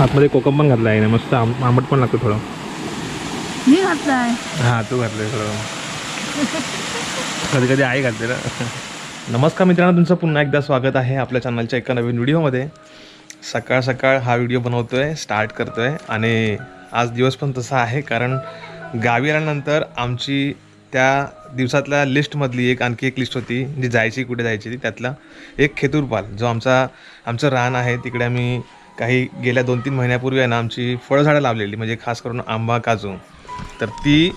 आतमध्ये कोकम पण घातला आहे ना मस्त आम आंबट पण लागतो थोडं. मी घातलाय. हां तू घातलंय थोडं. कधी कधी आई घालते ना. नमस्कार मित्रांनो तुमचं पुन्हा एकदा स्वागत आहे आपल्या चॅनलच्या एका नवीन व्हिडिओमध्ये सकाळ सकाळ हा व्हिडिओ बनवतोय स्टार्ट करतोय आणि आज दिवस पण तसा आहे कारण गावी आल्यानंतर आमची त्या दिवसातल्या लिस्टमधली एक आणखी एक लिस्ट होती जी जायची कुठे जायची ती त्यातला एक खेतूरपाल जो आमचा आमचं रान आहे तिकडे आम्ही काही गेल्या दोन तीन महिन्यापूर्वी आहे ना आमची फळझाडं लावलेली म्हणजे खास करून आंबा काजू. तर ती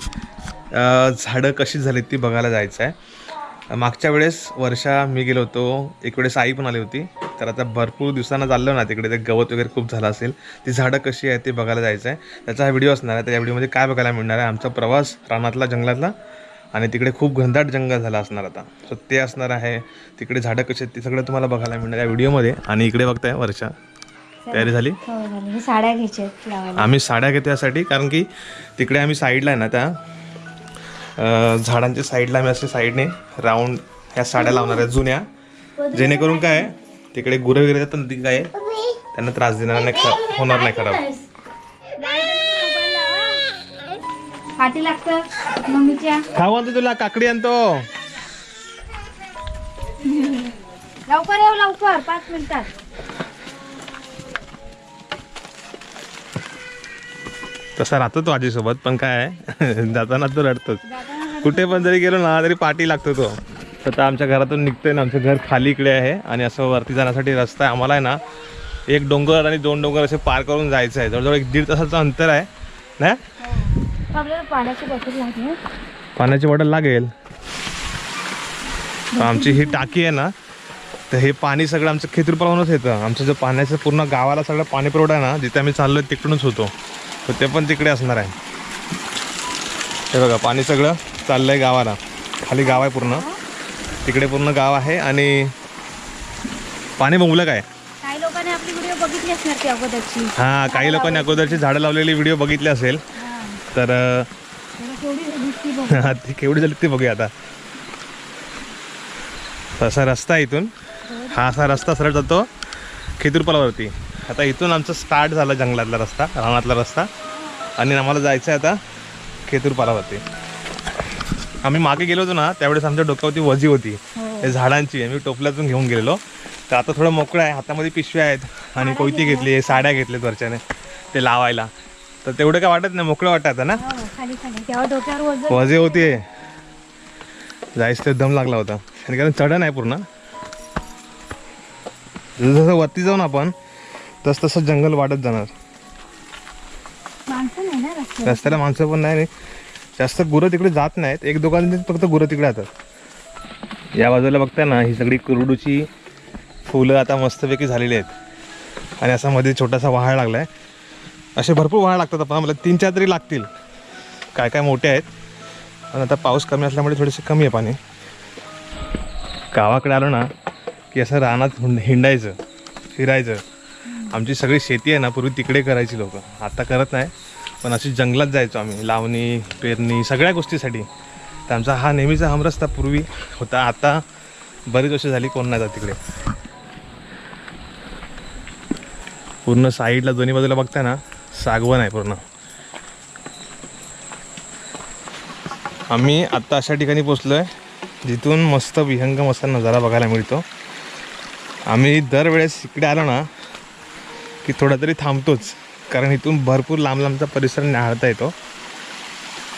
झाडं कशी झाली ती बघायला जायचं आहे मागच्या वेळेस वर्षा मी गेलो होतो एक वेळेस आई पण आली होती. तर आता भरपूर दिवसांना चाललो ना तिकडे ते गवत वगैरे खूप झालं असेल ती झाडं कशी आहेत ते बघायला जायचं आहे त्याचा हा व्हिडिओ असणार आहे त्या व्हिडिओमध्ये काय बघायला मिळणार आहे आमचा प्रवास रानातला जंगलातला आणि तिकडे खूप घनदाट जंगल झाला असणार आता. सो ते असणार आहे तिकडे झाडं कशी आहेत ते सगळं तुम्हाला बघायला मिळणार या व्हिडिओमध्ये आणि इकडे बघताय वर्षा. तयारी झाली? हो झाली. हे साड्या घ्यायच्या आहेत लावायला. आम्ही साड्या घेतो यासाठी कारण की तिकडे आम्ही साईडला आहे ना त्या अं, झाडांच्या साईडला आम्ही असे साईडने राऊंड ह्या साड्या लावणार आहेत जुन्या. जेणेकरून काय आहे, तिकडे गुरं वगैरे येतात ना ती काय आहे, त्यांना त्रास देणार नाही ख- होणार नाही खराब. पाठी लागतं. मम्मीच्या. खाऊ आणतो तुला काकडी आणतो. लवकर येऊ लवकर. पाच मिनिटात. तसा राहतो तो आजीसोबत पण काय जाताना तो रडतोच. कुठे पण जरी गेलो ना तरी पाठी लागतो तो. तर आता आमच्या घरातून निघतोय ना आमचं घर खाली इकडे आहे आणि असं वरती जाण्यासाठी रस्ता आहे. आम्हाला आहे ना एक डोंगर आणि दोन डोंगर असे पार करून जायचं आहे. जवळजवळ एक दीड तासाचं अंतर आहे. ना? आपल्याला पाण्याची बॉटल लागली आमची ही टाकी आहे ना तर हे पाणी सगळं आमचं खेतूरपासूनच येतं. आमचं जो पाण्याचं पूर्ण गावाला सगळं पाणी पुरवठा आहे ना जिथे आम्ही चाललो तिकडूनच होतो. तर ते पण तिकडे असणार आहे. हे बघा पाणी सगळं चाललंय गावाला. खाली गाव आहे पूर्ण. तिकडे पूर्ण गाव आहे आणि पाणी बोंबलं काय? काही लोकांनी आपली व्हिडिओ बघितली असणार ती अगोदरची. हां काही लोकांनी अगोदरची झाडं लावलेली व्हिडिओ बघितले असेल. तर हा, ती केवढी झाली ते बघूया आता. तसा रस्ता आहे इथून. हा असा रस्ता सरळ जातो खेतूरपालावरती. आता इथून आमचं स्टार्ट झाला जंगलातला रस्ता रानातला रस्ता. आणि आम्हाला जायचं आहे आता खेतूरपालावरती आम्ही मागे गेलो होतो ना त्यावेळेस आमच्या डोक्यावरती वजी होती. ते झाडांची आम्ही टोपल्यातून घेऊन गेलेलो. तर आता थोडं मोकळं आहे. हातामध्ये पिशव्या आहेत. आणि कोयती घेतली साड्या घेतल्यात वरच्याने. ते लावायला. तर तेवढं काय वाटत नाही. मोकळं वाटत ना? हो, वजे होते. जायच तर दम लागला होता. आणि कारण चढण आहे पूर्ण. जसं वरती जाऊ ना आपण तस तसं जंगल वाढत जाणार. माणसं नाही ना रस्त्यावर. रस्त्याला माणसं पण नाही आणि जास्त गुरं तिकडे जात नाहीत. एक दोघांनी फक्त गुरं तिकडे जातात या बाजूला बघताय ना ही सगळी कुरडूची फुलं आता मस्तपैकी झालेली आहेत. आणि असा मध्ये छोटासा वहाळ लागला आहे असे भरपूर वहाळ लागतात आपण मला तीन चार तरी लागतील. काय काय मोठे आहेत. पण आता पाऊस कमी असल्यामुळे थोडेसे कमी आहे पाणी. गावाकडे आलो ना की असं रानात हुंड हिंडायचं फिरायचं. आमची सगळी शेती आहे ना पूर्वी तिकडे करायची लोक. आता करत नाही. पण अशी जंगलात जायचो आम्ही. लावणी पेरणी सगळ्या गोष्टीसाठी. तर आमचा हा नेहमीचा हमरस्ता पूर्वी होता. आता बरीच वर्ष झाली कोण नाही जात तिकडे. पूर्ण साईडला दोन्ही बाजूला बघताय ना सागवण आहे पूर्ण. आम्ही आत्ता अशा ठिकाणी पोचलो आहे जिथून मस्त विहंग मस्त नजारा बघायला मिळतो. आम्ही दरवेळेस इकडे आलो ना की थोडा तरी थांबतोच. कारण इथून भरपूर लांब लांबचा परिसर न्याहाळता येतो.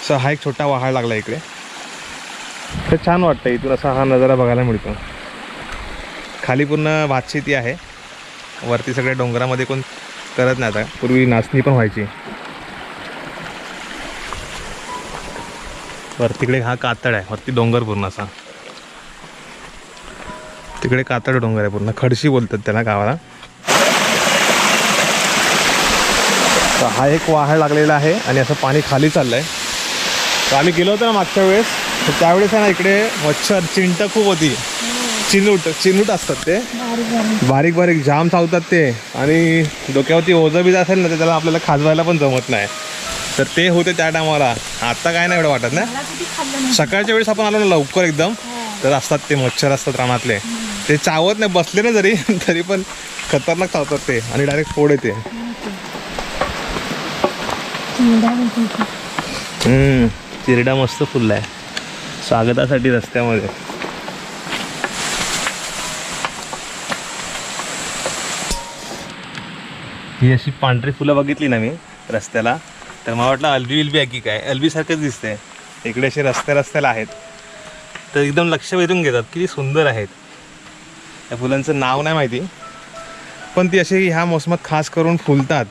सो हा एक छोटा वहाळ लागला इकडे. तर छान वाटतं इथून असा हा नजारा बघायला मिळतो. खाली पूर्ण भातशेती आहे. वरती सगळ्या डोंगरामध्ये कोण करत नाही आता पूर्वी नाचणी पण व्हायची. वर तिकडे हा कातळ आहे. वरती डोंगर पूर्ण असा. तिकडे कातळ डोंगर आहे पूर्ण. खडशी बोलतात त्याला गावाला. तर हा एक वाहाळ लागलेला आहे आणि असं पाणी खाली चाललंय. तर आम्ही गेलो होतो ना मागच्या वेळेस. तर त्यावेळेस आहे ना इकडे मच्छर चिंट खूप होती. चिनूट चिनूट असतात ते. बारीक बारीक. जाम चावतात ते. आणि डोक्यावरती ओझं बीज असेल ना तर त्याला आपल्याला खाजवायला पण जमत नाही. तर ते होते त्या टायमाला. आता काय नाही एवढं वाटत ना. सकाळच्या वेळेस आपण आलो ना लवकर एकदम. तर असतात ते मच्छर असतात रानातले. ते चावत नाही बसले ना जरी तरी पण खतरनाक चावतात ते. आणि डायरेक्ट फोड येते. हम्म, चिरडा मस्त फुलला आहे स्वागतासाठी रस्त्यामध्ये. ही अशी पांढरी फुलं बघितली ना मी रस्त्याला तर मला वाटलं अल्बी विल्बी आहे की काय? अल्बीसारखंच दिसते इकडे असे रस्त्या रस्त्याला आहेत. तर एकदम लक्ष वेधून घेतात किती सुंदर आहेत. त्या फुलांचं नाव नाही माहिती पण ती अशी ह्या मोसमात खास करून फुलतात.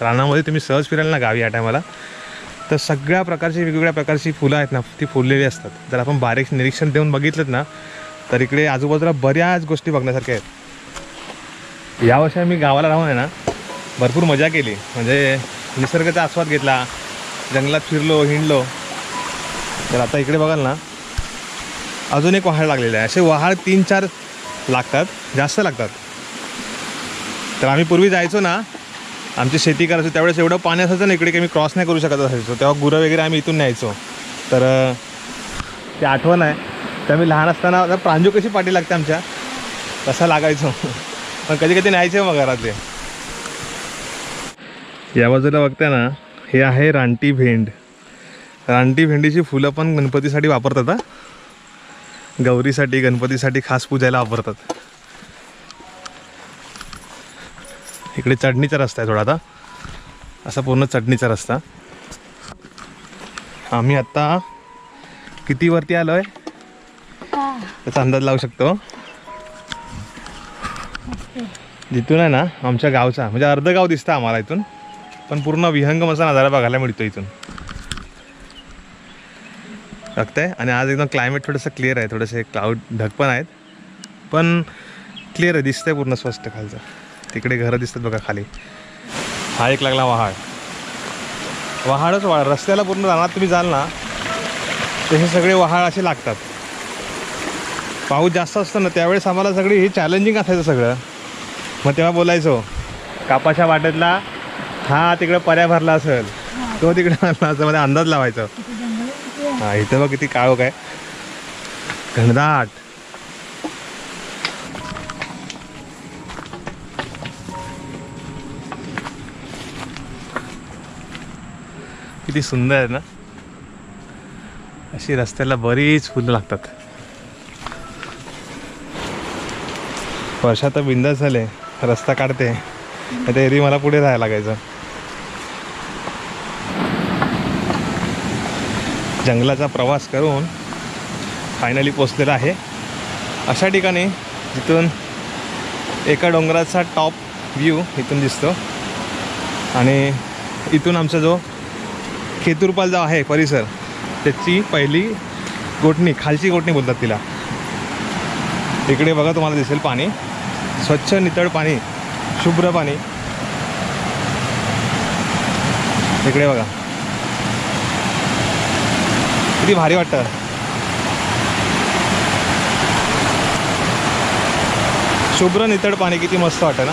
रानामध्ये तुम्ही सहज फिराल ना गावी या टायमाला. तर सगळ्या प्रकारची वेगवेगळ्या प्रकारची फुलं आहेत ना ती फुललेली असतात. जर आपण बारीक निरीक्षण देऊन बघितलं ना तर इकडे आजूबाजूला बऱ्याच गोष्टी बघण्यासारख्या आहेत. यावर्षी आम्ही गावाला राहून आहे ना भरपूर मजा केली. म्हणजे निसर्गाचा आस्वाद घेतला जंगलात फिरलो हिंडलो. तर आता इकडे बघाल ना अजून एक वहाळ लागलेला आहे. असे वहाळ तीन चार लागतात जास्त लागतात. तर आम्ही पूर्वी जायचो ना आमची शेती करायचो त्यावेळेस एवढं पाणी असायचं ना इकडे की मी क्रॉस नाही करू शकत असायचो. तेव्हा गुरं वगैरे आम्ही इथून न्यायचो. तर ती ते आठवण आहे. तर मी लहान असताना आता प्रांजू कशी पाठी लागते आमच्या? तसा लागायचो. पण कधी कधी न्यायचे मग घरातले. या बाजूला बघताय ना हे आहे रानटी भेंड. रानटी भेंडीची फुलं पण गणपतीसाठी वापरतात गौरीसाठी गणपतीसाठी खास पूजायला वापरतात. इकडे चढणीचा रस्ता आहे थोडा आता. असा पूर्ण चढणीचा रस्ता. आम्ही आत्ता किती वरती आलो आहे त्याचा अंदाज लावू शकतो. जिथून आहे ना आमच्या गावचा म्हणजे अर्ध गाव दिसतं आम्हाला इथून. पण पूर्ण विहंगम असा नजारा बघायला मिळतो इथून. बघताय? आणि आज एकदम क्लायमेट थोडंसं क्लिअर आहे. थोडेसे क्लाउड ढग पण आहेत. पण क्लिअर आहे. दिसतंय पूर्ण स्वस्त खालचं. तिकडे घरं दिसतात बघा खाली. हा एक लागला वहाड. वहाडच वाळ रस्त्याला पूर्ण रानात तुम्ही जाल ना तसे सगळे वहाळ असे लागतात. पाऊस जास्त असतो ना त्यावेळेस आम्हाला सगळी हे चॅलेंजिंग असायचं सगळं. मग तेव्हा बोलायचो कापाच्या वाटेतला हा तिकडं पर्या भरला असेल तो तिकडे भरला असेल. मध्ये अंदाज लावायचा. हा इथं बघ किती काळो काय घनदाट. किती सुंदर आहे ना? अशी रस्त्याला बरीच फुलं लागतात. वर्षा तर बिंदास झाले रस्ता काढते. आता एरवी मला पुढे राहायला लागायचं. जंगलाचा प्रवास करून फायनली पोचलेला आहे. अशा ठिकाणी जिथून एका डोंगराचा टॉप व्ह्यू इथून दिसतो. आणि इथून आमचा जो खेतुरपाल जो आहे परिसर. त्याची पहिली गोटणी खालची गोटणी बोलतात तिला. इकडे बघा तुम्हाला दिसेल पाणी. स्वच्छ नितळ पाणी शुभ्र पाणी. इकडे बघा. किती भारी वाटतं. शुभ्र नितळ पाणी किती मस्त वाटतं ना.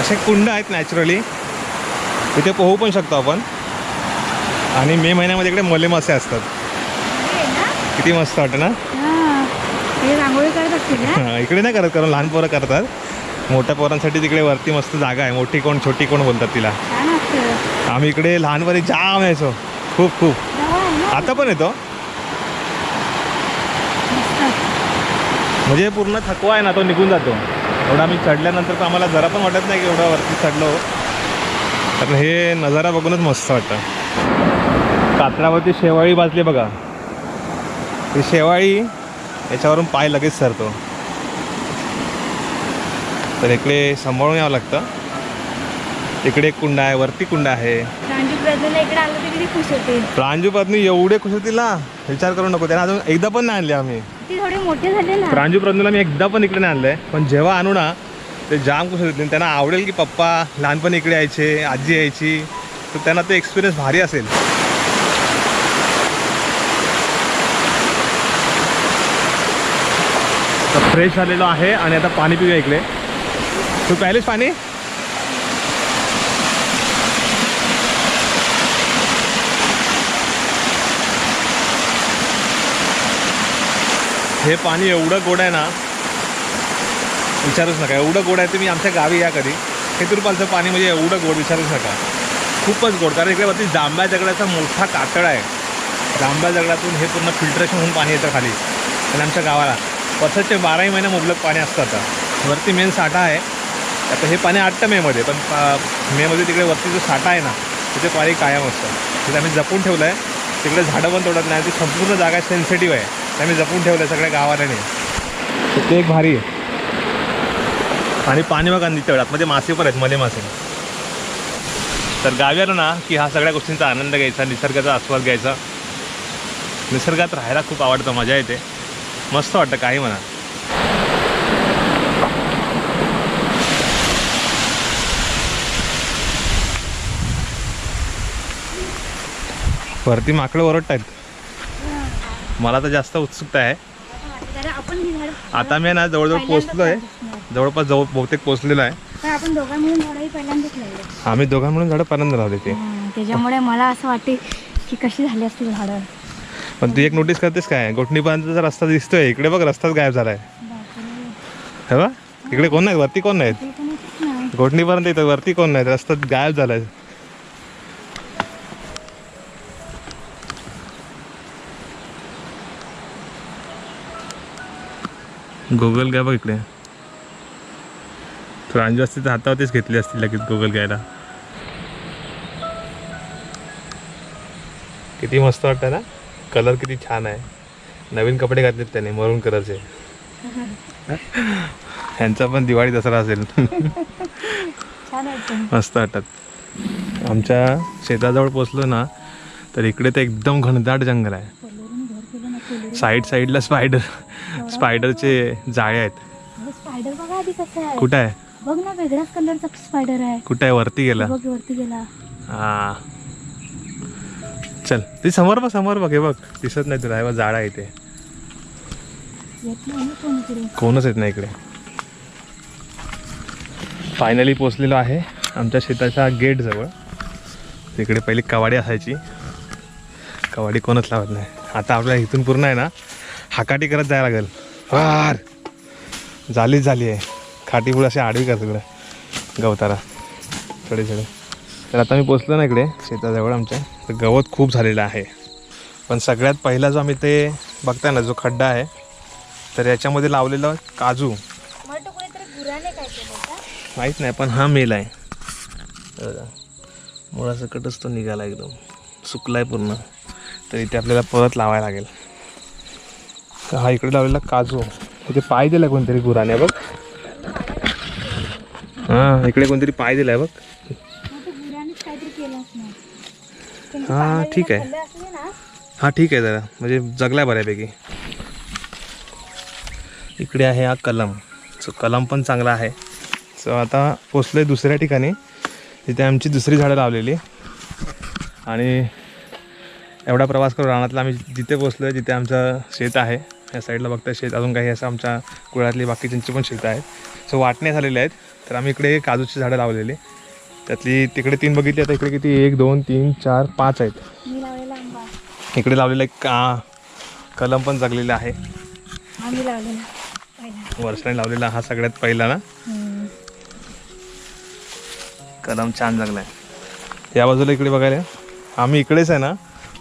असे कुंड आहेत नॅचरली तिथे पोहू पण शकतो आपण. आणि मे महिन्यामध्ये इकडे मले मासे असतात. किती मस्त वाटतं ना? हे. हा, इकडे नाही करत कारण लहान पोरं करतात. मोठ्या पोरांसाठी तिकडे वरती मस्त जागा आहे. मोठी कोण छोटी कोण बोलतात तिला. आम्ही इकडे लहानपणी जाम यायचो. खूप खूप. आता पण येतो. म्हणजे पूर्ण थकवा आहे ना तो निघून जातो. एवढा आम्ही चढल्यानंतर तर आम्हाला जरा पण वाटत नाही की एवढा वरती चढलो. कारण हे नजारा बघूनच मस्त वाटतं. कात्रावरती शेवाळी भाजली बघा. ही शेवाळी याच्यावरून पाय लगेच सरतो. तर इकडे सांभाळून यावं लागतं. इकडे एक कुंड आहे वरती कुंड आहे. प्रांजू पत्नी एवढे खुश होतील ना? विचार करू नको त्यांना अजून एकदा पण नाही आणले आम्ही. ती थोडे मोठे झाले ना. प्रांजू प्रज्ञूला मी एकदा पण इकडे नाही आणलंय. पण जेव्हा आणू ना ते जाम खुश होतील. त्यांना आवडेल की पप्पा लहानपणी इकडे यायचे आजी यायची. तर त्यांना ते एक्सपिरियन्स भारी असेल. तर फ्रेश झालेलो आहे आणि आता पाणी पिऊया इकडे. तू प्यायलेस पाणी? हे पाणी एवढं गोड आहे ना विचारूच नका. एवढं गोड आहे तुम्ही आमच्या गावी या कधी. खेतुरपालचं पाणी म्हणजे एवढं गोड विचारूच नका. खूपच गोड. कारण इकडे वरती जांभ्या दगडाचा मोठा कातळ आहे. जांभ्या दगडातून हे पूर्ण फिल्टरेशन होऊन पाणी येतं खाली. आणि आमच्या गावाला. वर्षाचे बाराही महिने मुबलक पाणी असतं आता. वरती मेन साठा आहे. आता हे पाणी आठतं मेमध्ये पण पा- मेमध्ये तिकडे वरती जो साठा आहे ना तिथे पाणी कायम असतं. तिथे आम्ही जपून ठेवलं आहे तिकडे झाडं पण तोडत नाही. ती संपूर्ण जागा सेन्सिटिव्ह आहे. त्यांनी जपून ठेवलं सगळ्या गावाल्याने ते एक भारी आहे. आणि पाणी बघा तेवढ्यात मध्ये मासे पण आहेत मले मासे. तर गावी आलो ना की हा सगळ्या गोष्टींचा आनंद घ्यायचा निसर्गाचा आस्वाद घ्यायचा. निसर्गात राहायला खूप आवडतं मजा येते. मस्त वाटतं काही म्हणा. वरती माकडं ओरडत आहेत मला तर जास्त उत्सुकता आहे. आता मी ना जवळजवळ पोचलो आहे जवळपास जवळ बहुतेक पोचलेलो आहे. आपण लावले. आम्ही दोघां म्हणून झाडं पर्यंत राहते ते त्याच्यामुळे मला असं वाटते की कशी झाली असतील झाडं. पण तू एक नोटीस करतेस काय? गोठणीपर्यंतचा रस्ता दिसतोय. इकडे बघ रस्ताच गायब झालाय. हे बघ इकडे कोण नाही वरती कोण नाहीत ते पण येतच नाही घोटणीपर्यंत येतं वरती कोण नाही रस्ता गायब झालाय. गुगल काय बघ इकडे. प्रांजू असते तर हातावरतीच घेतली असती लगेच गुगल घ्यायला. किती मस्त वाटतं ना? कलर किती छान आहे. नवीन कपडे घातलेत त्याने मरून कलरचे ह्यांचा पण दिवाळी दसरा असेल. मस्त वाटतात. आमच्या शेताजवळ पोचलो ना तर इकडे तर एकदम घनदाट जंगल आहे. साईड साईडला स्पायडर स्पायडरचे जाळे आहेत. स्पायडर बघा आधी कसं आहे. कुठं आहे? बघ ना वेगळ्याच कलरचा स्पायडर आहे. कुठं आहे? वरती गेला. बघ वरती गेला. हा. चल ती समोर बघ समोर बघ हे बघ. दिसत नाही तुला हे बघ जाळा आहे इथे येत नाही ना कोण इकडे? कोणच येत नाही इकडे. फायनली पोचलेलो आहे. आमच्या शेताच्या गेट जवळ. तिकडे पहिली कवाडी असायची. कवाडी कोणच लावत नाही. आता आपल्याला इथून पूर्ण आहे ना हाकाटी करत जायला लागेल. फार. झालीच झाली आहे. खाटी पुढे अशी आडवी कर सगळं गवतारा. थोडे थोडे. तर आता मी पोचलो ना इकडे शेताजवळ आमच्या. तर गवत खूप झालेलं आहे. पण सगळ्यात पहिला जो आम्ही ते बघताय ना जो खड्डा आहे तर याच्यामध्ये लावलेलं काजू. का माहीत नाही पण हा मेल आहे. मुळासकटच तो निघाला एकदम. सुकलाय पूर्ण. तर इथे आपल्याला परत लावायला लागेल. हा इकडे लावलेला काजू. इथे पाय दिला कोणतरी गुराने बघ. हां इकडे कोणतरी पाय दिलाय बघ. हां हा, ठीक आहे. हां हा ठीक आहे जरा. म्हणजे जगलाय बऱ्यापैकी. इकडे आहे हा कलम. सो कलम पण चांगला आहे. सो आता पोचलो आहे दुसऱ्या ठिकाणी. तिथे आमची दुसरी झाडं लावलेली. आणि एवढा प्रवास करून रानातला आम्ही जिथे पोचलो आहे तिथे आमचं शेत आहे. या साईडला बघता शेत अजून काही असं आमच्या कुळातली बाकीच्यांची पण शेतं आहेत. सो वाटण्या झालेल्या आहेत. तर आम्ही इकडे काजूची झाडं लावलेली. त्यातली तिकडे तीन बघितली आता इकडे किती एक दोन तीन चार पाच आहेत. इकडे लावलेला एक का कलम पण जगलेला आहे. वर्षाने लावलेला. हा सगळ्यात पहिला ना. कलम छान जगला आहे या बाजूला इकडे बघायला. आम्ही इकडेच आहे ना?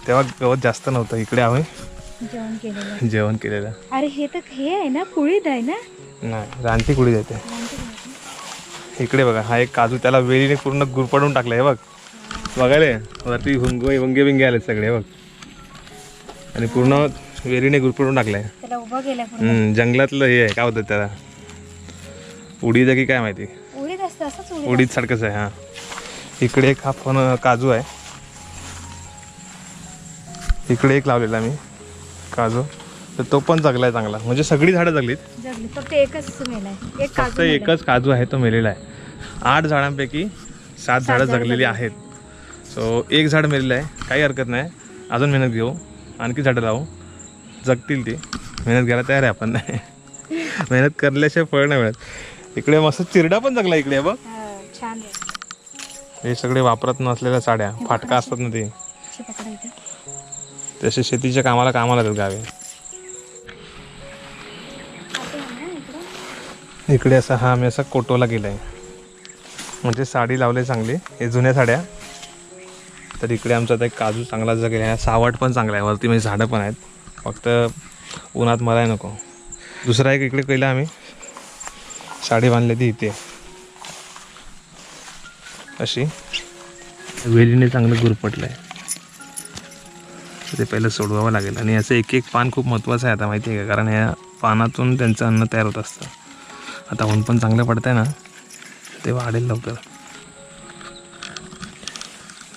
तेव्हा गवत जास्त नव्हतं. इकडे आम्ही जेवण केलेलं. जेवण केलेलं. अरे हे तर हे आहे ना कुळीत आहे ना? नाही रानटी कुडी जाते इकडे बघा हा एक काजू त्याला वेलीने पूर्ण गुरपडून टाकलं हे बघ. बघायला? वरती हुंग वंगे बिंगे आले सगळे बघ. आणि पूर्ण वेलीने गुरपडून टाकलंय. त्याला उभा केला पूर्ण. हम्म, जंगलातलं हे आहे काय होतं त्याला? उडी की काय माहिती? उडीत असतं असंच उडीत उडीद सारखंच आहे हा. इकडे एक हा पण काजू आहे. इकडे एक लावलेला मी. काजू. तर तो पण जगलाय चांगला. म्हणजे सगळी झाडं जगलीत. जगली. फक्त एकच मेलाय. एक फक्त काजू मेलाय. एकच काजू आहे तो मेलेला आहे. आठ झाडांपैकी सात झाडं झाडं जगलेली जगली. आहेत. सो एक झाड मेलेलं आहे. काही हरकत नाही. अजून मेहनत घेऊ. आणखी झाडं लावू. जगतील ती. मेहनत घ्यायला तयार आहे आपण. मेहनत करल्याशिवाय फळ नाही मिळत. इकडे मस्त चिरडा पण जगला इकडे बघ. हा, छान आहे. हे सगळे वापरत नसलेल्या साड्या. फाटका असतात ना ते. अशी पकडा इथे. तसे शेतीच्या कामाला कामाला येतात गावी. इकडे असा हा आम्ही असा कोटोला गेला आहे म्हणजे साडी लावले चांगली हे जुन्या साड्या. तर इकडे आमचा आता एक काजू चांगला जगेल आहे सावट पण चांगला आहे वरती म्हणजे झाडं पण आहेत. फक्त उन्हात मराय नको. दुसरा एक इकडे केला आम्ही. साडी बांधली ती इथे. अशी. वेलीने चांगलं गुरपटलं आहे ते पहिलं सोडवावं लागेल. आणि याचं एक एक पान खूप महत्त्वाचं आहे आता माहिती आहे का? कारण या पानातून त्यांचं अन्न तयार होत असतं. आता ऊन पण चांगलं पडतंय ना ते वाढेल लवकर.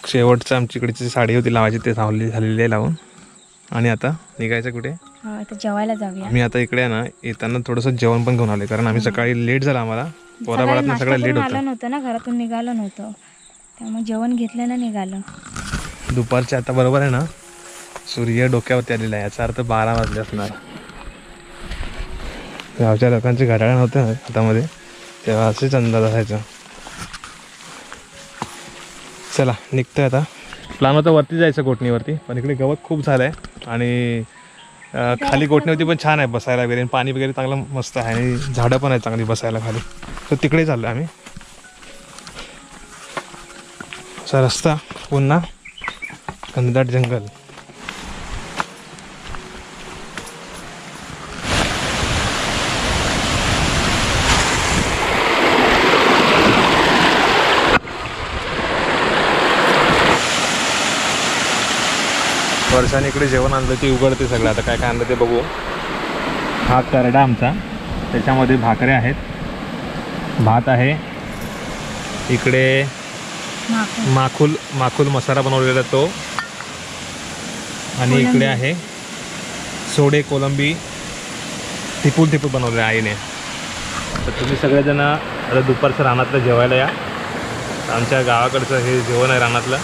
शेवटचं आमची इकडची साडी होती लावायची ते लावली झालेली आहे लावून. आणि आता निघायचं कुठे? हा, आता जेवायला जाऊया. आम्ही आता इकडे आहे ना येताना थोडंसं जेवण पण घेऊन आलोय कारण आम्ही सकाळी लेट झाला आम्हाला. नाश्ता सगळं लेट होतं. आलं नव्हतं ना घरातून निघालं नव्हतं. त्यामुळे जेवण घेतलं ना निघालं. दुपारच्या आता बरोबर आहे ना सूर्य डोक्यावरती आलेला आहे. याचा अर्थ बारा वाजले असणार. गावच्या लोकांचे घड्याळ नव्हते ना हातामध्ये. तेव्हा असेच अंदाज असायचा. चला निघतोय आता. प्लॅन होता वरती जायचं कोटणीवरती पण इकडे गवत खूप झालं आहे आणि खाली कोटणीवरती पण छान आहे बसायला वगैरे. पाणी वगैरे चांगलं मस्त आहे आणि झाडं पण आहेत चांगली बसायला खाली. तर तिकडे चाललो आम्ही. असा रस्ता पुन्हा घनदाट जंगल. वर्षाने इकडे जेवण आणलं ते उघडते सगळं. आता काय काय आणलं ते बघू. हा करडा आमचा. त्याच्यामध्ये भाकऱ्या आहेत. भात आहे. इकडे. माखुल माखुल मसाला बनवलेला तो. आणि इकडे आहे सोडे कोलंबी. थिपूल थिपूल बनवले आईने. तर तुम्ही सगळेजण आता दुपारचं रानातलं जेवायला या. आमच्या गावाकडचं हे जेवण आहे रानातलं.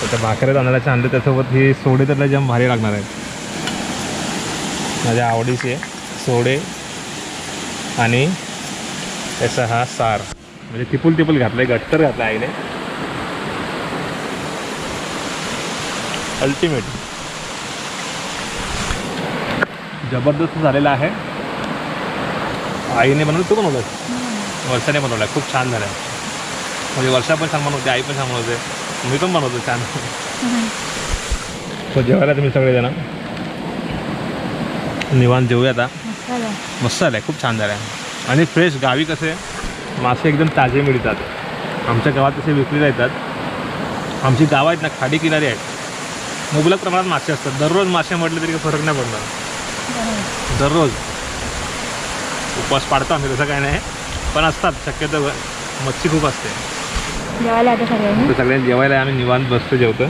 तर त्या भाकऱ्या तांदळाच्या आणले त्यासोबत हे सोडे तर जाम भारी लागणार आहेत. माझ्या आवडीचे सोडे आणि त्याचा हा सार. म्हणजे टिपूल टिपूल घातलाय गट्टर घातला आईने. अल्टिमेट जबरदस्त झालेला आहे. आईने बनवलं तू बनवलं वर्षाने बनवलं खूप छान झालं म्हणजे वर्षा पण छान बनवते आई पण छान बनवते. मी पण बनवतो छान. तो जेवायला तुम्ही सगळेजण? निवांत जेवूया आता. मस्त झालं. आहे खूप छान झालं आहे आणि फ्रेश गावी कसे? मासे एकदम ताजे मिळतात. आमच्या गावात तसे विक्रीला येतात. आमची गावं आहेत ना खाडी किनारी आहेत. मुबलक प्रमाणात मासे असतात. दररोज मासे म्हटले तरी काही फरक नाही पडणार. दररोज. उपवास पाडतो आम्ही तसं काय नाही. पण असतात शक्यतो मच्छी खूप असते. जेवायला आता सगळ्यांनी. तर सगळ्यांनी जेवायला आम्ही निवांत बसतो जेवतो.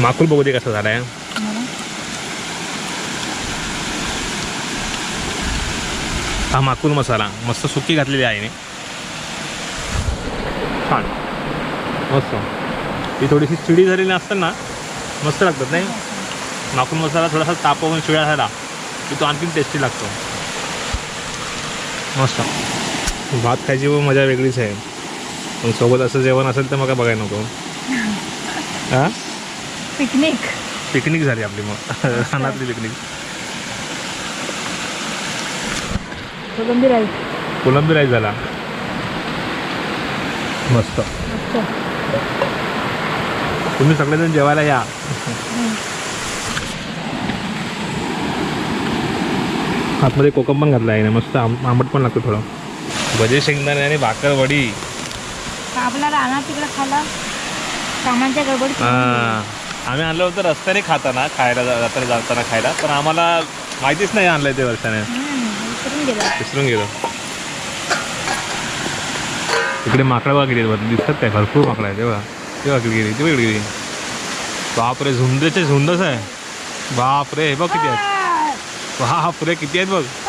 माकूल बघू दे कसं झालं आहे. हा माकूल मसाला. मस्त सुकी घातलेली आहे छान. मस्त. ही थोडीशी चिडी झालेली असतात ना मस्त लागतात नाही? माकूल मसाला थोडासा तापवून शिळा झाला. की तो आणखीन टेस्टी लागतो. मस्त. भात खायची व मजा वेगळीच आहे. पण सोबत असं जेवण असेल तर मग काय बघायला नको. हां? पिकनिक. पिकनिक झाली आपली मग. रानातली पिकनिक. कोलंबी राईस. कोलंबी राईस झाला. मस्त. तुम्ही सगळेजण जेवायला या. आतमध्ये कोकम पण घातला आहे ना मस्त आंबट पण लागतो थोडं. भजे शेंगदाणे आणि भाकर वडी. आपला राहणार तिकडे खाला. कामांच्या आम्ही आणलं होतं रस्त्याने खाताना खायला जा- जाताना जाताना खायला. पण आम्हाला माहितीच नाही आणलंय ते वर्षाने. विसरून गेला. इकडे माकडं आहेत, दिसतात काय? भरपूर माकडं आहे तेव्हा. तेव्हा किती गेली तेव्हा इकडे गेली. बापरे झुंडचे झुंडच आहे. बापरे हे बघ किती आहेत. बापरे किती आहेत बघ.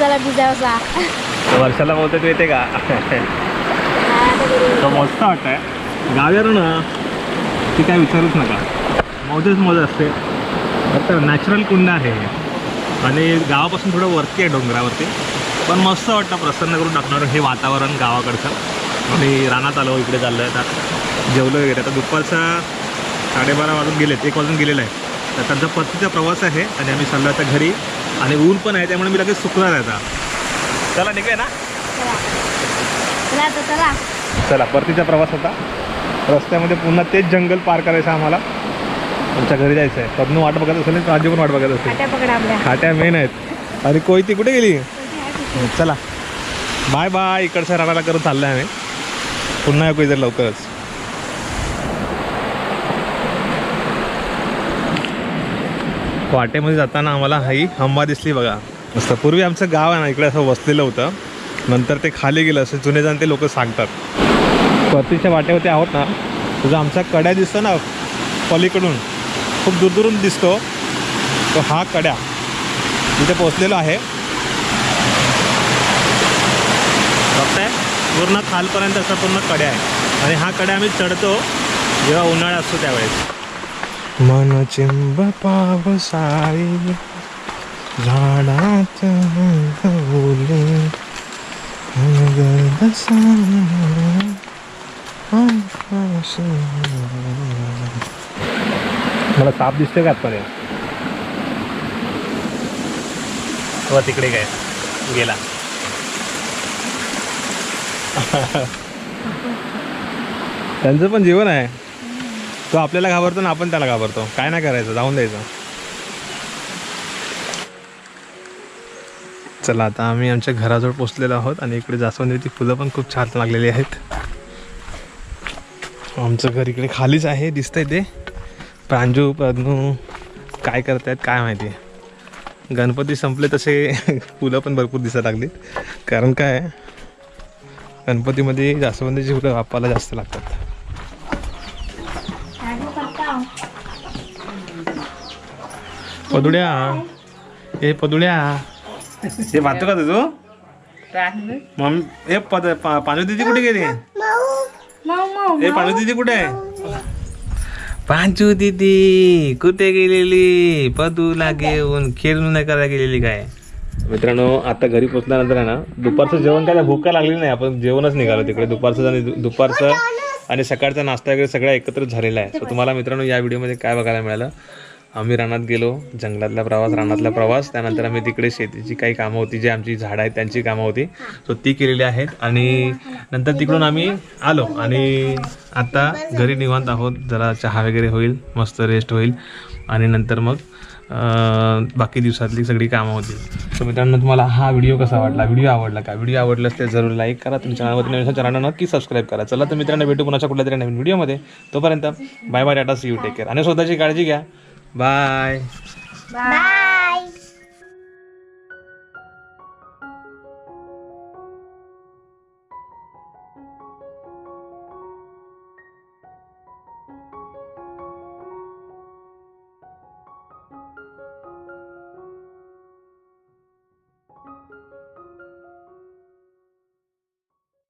माझा पण तर वर्षाला बोलतो तू येते का? तो मस्त आहे गावेर ना ती काय विचारूच नका. मौजच मौज असते. फक्त नॅचरल कुंड आहे. आणि गावापासून थोडं वरती आहे डोंगरावरती. पण मस्त वाटतं प्रसन्न करून टाकणारं हे वातावरण गावाकडचं. आणि रानात आलो इकडे चाललं आहे आता. जेवलो वगैरे. आता दुपारचा साडेबारा वाजून गेलेत एक वाजून गेलेलं आहे. तर त्यांचा परतीचा प्रवास आहे आणि आम्ही चाललो आता घरी. आणि ऊन पण आहे त्यामुळे मी लगेच सुकणार आहे आता. चला निघूया ना? चला आता चला. चला परतीचा प्रवास होता. रस्त्यामध्ये पुन्हा तेच जंगल पार करायचं आहे आम्हाला. आमच्या घरी जायचं आहे. पद्म वाट बघत असेल राजू पण वाट बघत असेल. खाट्या मेन आहेत. आणि कोयती कुठे गेली? चला. बाय बाय इकडच्या राणाला करून चाललं आहे आम्ही. पुन्हा येऊ इथे लवकरच. वाटेमध्ये जाताना आम्हाला हाई हंबा दिसली बघा. मस्त. पूर्वी आमचं गाव आहे ना इकडे असं वसलेलं होतं. नंतर ते खाली गेलं असं जुने जाण ते लोक सांगतात. परतीच्या वाटेवरती आहोत ना तुझा आमचा कड्या दिसतो ना पलीकडून खूप दूरदूरून दिसतो तो हा कड्या. तिथे पोचलेलो आहे. बघताय पूर्ण खालपर्यंत असा पूर्ण कड्या आहे. आणि हा कड्या आम्ही चढतो जेव्हा उन्हाळा असतो त्यावेळेस. मन चिंब पावसाळी झाडात बोले मला साप दिसते का आता व हो, तिकडे काय? गेला. त्यांचं पण जीवन आहे. तो आपल्याला घाबरतो ना आपण त्याला घाबरतो. काय नाही करायचं जाऊन द्यायचं. चला आता आम्ही आमच्या घराजवळ पोचलेलो आहोत आणि इकडे जास्वंदीची फुलं पण खूप छान लागलेली आहेत. आमचं घर इकडे खालीच आहे दिसतंय ते. प्रांजू पद्नू काय करतायत काय माहिती. गणपती संपले तसे फुलं पण भरपूर दिसायला लागली कारण काय गणपतीमध्ये जास्वंदीची फुलं वापरायला जास्त लागतात राजू करता पदुड्या ए पदुड्या हे पाहतो का तुझं मम्मी ए पद पा- पांडू दिदी कुठे गेली ए पांडू दिदी कुठे आहे पांचू दिदी कुठे गेलेली पदूला घेऊन खेळून नाही करायला गेलेली काय मित्रांनो आता घरी पोचल्यानंतर ना दुपारचं जेवण काय भूक काय लागली नाही आपण जेवणच निघालो तिकडे दुपारचं आणि दुपारचं आणि सकाळचा नाश्ता वगैरे सगळं एकत्र झालेला आहे सो तुम्हाला मित्रांनो या व्हिडिओमध्ये काय बघायला मिळालं आम्ही रानात गेलो जंगलातला प्रवास रानातला प्रवास. त्यानंतर आम्ही तिकडे शेतीची काही कामं होती जी आमची झाडं आहेत त्यांची कामं होती. सो ती केलेली आहेत. आणि नंतर तिकडून आम्ही आलो. आणि आता घरी निवांत आहोत. जरा चहा वगैरे होईल मस्त रेस्ट होईल. आणि नंतर मग बाकी दिवसातली सगळी कामं होतील. सो मित्रांनो तुम्हाला हा व्हिडिओ कसा वाटला? व्हिडिओ आवडला का? व्हिडिओ आवडला तर जरूर लाईक करा. तुमच्या चॅनलवरती नवीन चॅनल नक्की सबस्क्राईब करा. चला तर मित्रांनो भेटू पुन्हा कुठल्या तरी नवीन व्हिडिओमध्ये तोपर्यंत bye bye tata see you take care आणि स्वतःची काळजी घ्या. Bye bye